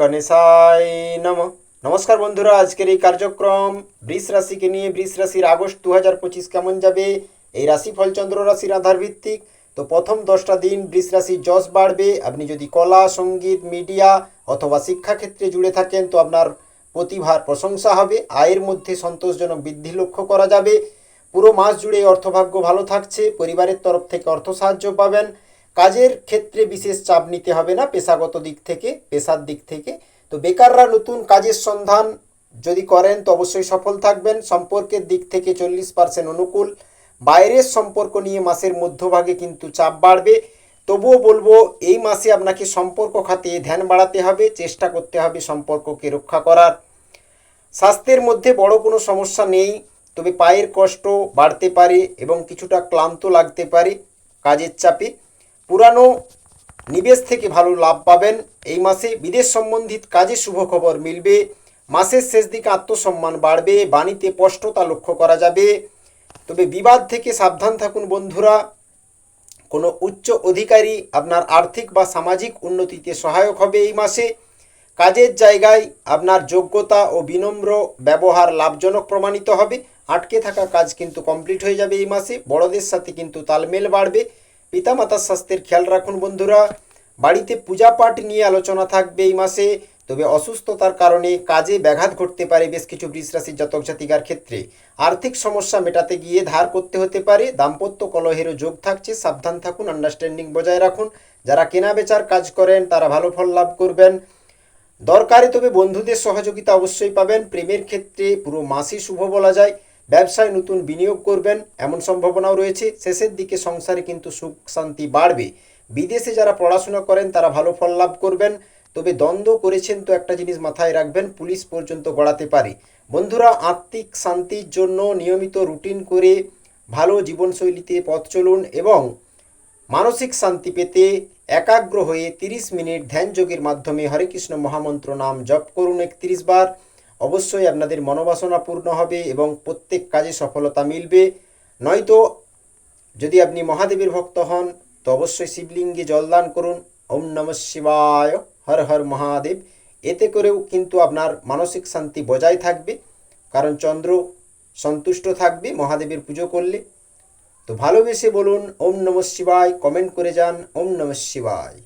গণেশায় নম। নমস্কার বন্ধুরা, আজকের এই কার্যক্রম বৃষ রাশিকে নিয়ে। বৃষ রাশির আগস্ট দু হাজার পঁচিশ কেমন যাবে? এই রাশিফল চন্দ্র রাশির আধার ভিত্তিক তো প্রথম দশটা দিন বৃষ রাশির যশ বাড়বে। আপনি যদি কলা, সংগীত, মিডিয়া অথবা শিক্ষাক্ষেত্রে জুড়ে থাকেন, তো আপনার প্রতিভার প্রশংসা হবে। আয়ের মধ্যে সন্তোষজনক বৃদ্ধি লক্ষ্য করা যাবে। পুরো মাস জুড়ে অর্থভাগ্য ভালো থাকছে। পরিবারের তরফ থেকে অর্থ সাহায্য পাবেন। কাজের ক্ষেত্রে বিশেষ চাপ নিতে হবে না, পেশাগত দিক থেকে, পেশার দিক থেকে। তো বেকাররা নতুন কাজের সন্ধান যদি করেন, তো অবশ্যই সফল থাকবেন। সম্পর্কের দিক থেকে চল্লিশ পার্সেন্ট অনুকূল। বাইরের সম্পর্ক নিয়ে মাসের মধ্যভাগে কিন্তু চাপ বাড়বে। তবুও বলব, এই মাসে আপনাকে সম্পর্ক খাতে ধ্যান বাড়াতে হবে, চেষ্টা করতে হবে সম্পর্ককে রক্ষা করার। স্বাস্থ্যের মধ্যে বড় কোনো সমস্যা নেই, তবে পায়ের কষ্ট বাড়তে পারে এবং কিছুটা ক্লান্ত লাগতে পারে কাজের চাপে। পুরানো নিবেশ থেকে ভালো লাভ পাবেন। এই মাসে বিদেশ সম্বন্ধিত কাজে শুভ খবর মিলবে। মাসের শেষ দিকে আত্মসম্মান বাড়বে। বাণীতে স্পষ্টতা লক্ষ্য করা যাবে। তবে বিবাদ থেকে সাবধান থাকুন বন্ধুরা। কোনো উচ্চ অধিকারী আপনার আর্থিক বা সামাজিক উন্নতিতে সহায়ক হবে এই মাসে। কাজের জায়গায় আপনার যোগ্যতা ও বিনম্র ব্যবহার লাভজনক প্রমাণিত হবে। আটকে থাকা কাজ কিন্তু কমপ্লিট হয়ে যাবে এই মাসে। বড়দের সাথে কিন্তু তালমেল বাড়বে। পিতামাতার স্বাস্থ্যের খেয়াল রাখুন বন্ধুরা। বাড়িতে পূজা পাঠ নিয়ে আলোচনা থাকবে এই মাসে। তবে অসুস্থতার কারণে কাজে ব্যাঘাত ঘটতে পারে বেশ কিছু বৃষ রাশির জাতক জাতিকার ক্ষেত্রে। আর্থিক সমস্যা মেটাতে গিয়ে ধার করতে হতে পারে। দাম্পত্য কলহেরও যোগ থাকছে, সাবধান থাকুন আন্ডারস্ট্যান্ডিং বজায় রাখুন। যারা কেনা বেচার কাজ করেন, তারা ভালো ফল লাভ করবেন। দরকারে তবে বন্ধুদের সহযোগিতা অবশ্যই পাবেন। প্রেমের ক্ষেত্রে পুরো মাসই শুভ বলা যায়। ব্যবসায় নতুন বিনিয়োগ করবেন, এমন সম্ভাবনাও রয়েছে। শেষের দিকে সংসারে কিন্তু সুখ শান্তি বাড়বে। বিদেশে যারা পড়াশোনা করেন, তারা ভালো ফল লাভ করবেন। তবে দ্বন্দ্ব করেছেন তো একটা জিনিস মাথায় রাখবেন, পুলিশ পর্যন্ত গড়াতে পারে। বন্ধুরা আত্মিক শান্তির জন্য নিয়মিত রুটিন করে ভালো জীবনশৈলীতে পথ চলুন এবং মানসিক শান্তি পেতে একাগ্র হয়ে তিরিশ মিনিট ধ্যান যোগের মাধ্যমে হরে কৃষ্ণ মহামন্ত্র নাম জপ করুন একত্রিশ বার। অবশ্যই আপনাদের মনোবাসনা পূর্ণ হবে এবং প্রত্যেক কাজে সফলতা মিলবে। নয়তো যদি আপনি মহাদেবের ভক্ত হন, তো অবশ্যই শিবলিঙ্গে জলদান করুন। ওম নম শিবায়। হর হর মহাদেব। এতে করেও কিন্তু আপনার মানসিক শান্তি বজায় থাকবে। কারণ চন্দ্র সন্তুষ্ট থাকবে মহাদেবের পুজো করলে। তো ভালোবেসে বলুন, ওম নম শিবায়। কমেন্ট করে যান, ওম নম শিবায়।